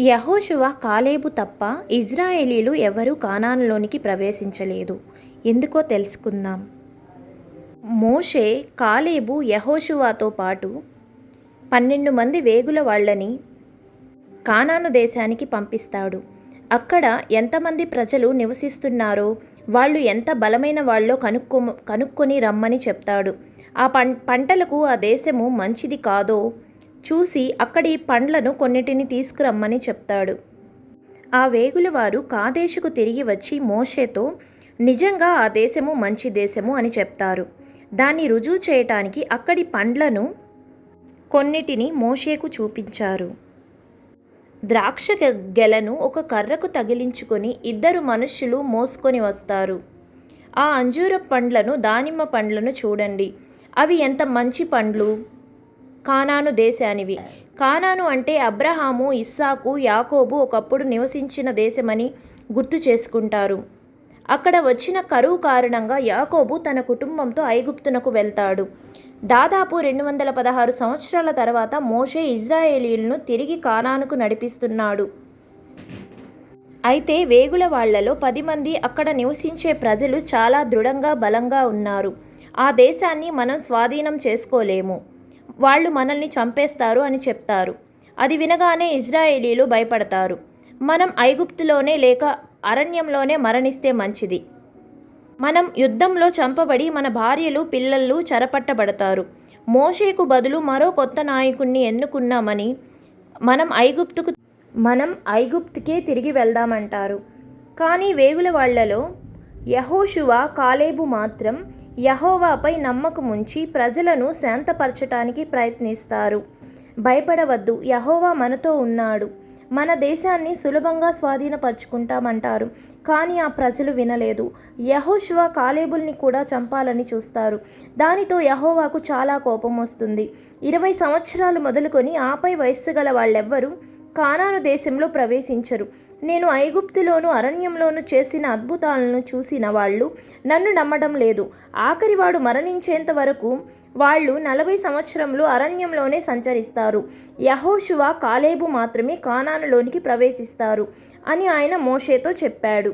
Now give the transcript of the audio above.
యహోశువ కాలేబు తప్ప ఇజ్రాయేలీలు ఎవరూ కానానులోనికి ప్రవేశించలేదు. ఎందుకో తెలుసుకుందాం. మోషే కాలేబు యహోశువాతో పాటు పన్నెండు మంది వేగుల వాళ్ళని కానాను దేశానికి పంపిస్తాడు. అక్కడ ఎంతమంది ప్రజలు నివసిస్తున్నారో వాళ్ళు ఎంత బలమైన వాళ్ళో కనుక్కో కనుక్కొని రమ్మని చెప్తాడు. ఆ పం పంటలకు ఆ దేశము మంచిది కాదో చూసి అక్కడి పండ్లను కొన్నిటిని తీసుకురమ్మని చెప్తాడు. ఆ వేగుల వారు తిరిగి వచ్చి మోషేతో నిజంగా ఆ దేశము మంచి దేశము అని చెప్తారు. దాన్ని రుజువు చేయటానికి అక్కడి పండ్లను కొన్నిటిని మోషేకు చూపించారు. ద్రాక్ష గెలను ఒక కర్రకు తగిలించుకొని ఇద్దరు మనుష్యులు మోసుకొని వస్తారు. ఆ అంజూర పండ్లను దానిమ్మ పండ్లను చూడండి. అవి ఎంత మంచి పండ్లు? కానాను దేశానివి. కానాను అంటే అబ్రహాము ఇస్సాకు యాకోబు ఒకప్పుడు నివసించిన దేశమని గుర్తు చేసుకుంటారు. అక్కడ వచ్చిన కరువు కారణంగా యాకోబు తన కుటుంబంతో ఐగుప్తునకు వెళ్తాడు. దాదాపు రెండు వందల పదహారు సంవత్సరాల తర్వాత మోషే ఇజ్రాయేలీలను తిరిగి కానానుకు నడిపిస్తున్నాడు. అయితే వేగుల వాళ్ళలో పది మంది అక్కడ నివసించే ప్రజలు చాలా దృఢంగా బలంగా ఉన్నారు. ఆ దేశాన్ని మనం స్వాధీనం చేసుకోలేము. వాళ్ళు మనల్ని చంపేస్తారు అని చెప్తారు. అది వినగానే ఇజ్రాయేలీలు భయపడతారు. మనం ఐగుప్తులోనే లేక అరణ్యంలోనే మరణిస్తే మంచిది. మనం యుద్ధంలో చంపబడి మన భార్యలు పిల్లలు చెరపట్టబడతారు. మోషేకు బదులు మరో కొత్త నాయకుణ్ణి ఎన్నుకున్నామని మనం ఐగుప్తుకు మనం ఐగుప్తుకే తిరిగి వెళ్దామంటారు. కానీ వేగుల వాళ్ళలో యహోషువ కాలేబు మాత్రం యహోవాపై నమ్మకముంచి ప్రజలను శాంతపరచటానికి ప్రయత్నిస్తారు. భయపడవద్దు యహోవా మనతో ఉన్నాడు. మన దేశాన్ని సులభంగా స్వాధీనపరుచుకుంటామంటారు కానీ ఆ ప్రజలు వినలేదు. యహోషువ కాలేబుల్ని కూడా చంపాలని చూస్తారు. దానితో యహోవాకు చాలా కోపం వస్తుంది ఇరవై సంవత్సరాలు మొదలుకొని ఆపై వయస్సు గల వాళ్ళెవ్వరూ కానాను దేశంలో ప్రవేశించరు. నేను ఐగుప్తులోను అరణ్యంలోను చేసిన అద్భుతాలను చూసిన వాళ్ళు నన్ను నమ్మడం లేదు. ఆఖరివాడు మరణించేంత వరకు వాళ్ళు నలభై సంవత్సరంలో అరణ్యంలోనే సంచరిస్తారు. యహోశువ కాలేబు మాత్రమే కానానులోనికి ప్రవేశిస్తారు అని ఆయన మోషేతో చెప్పాడు.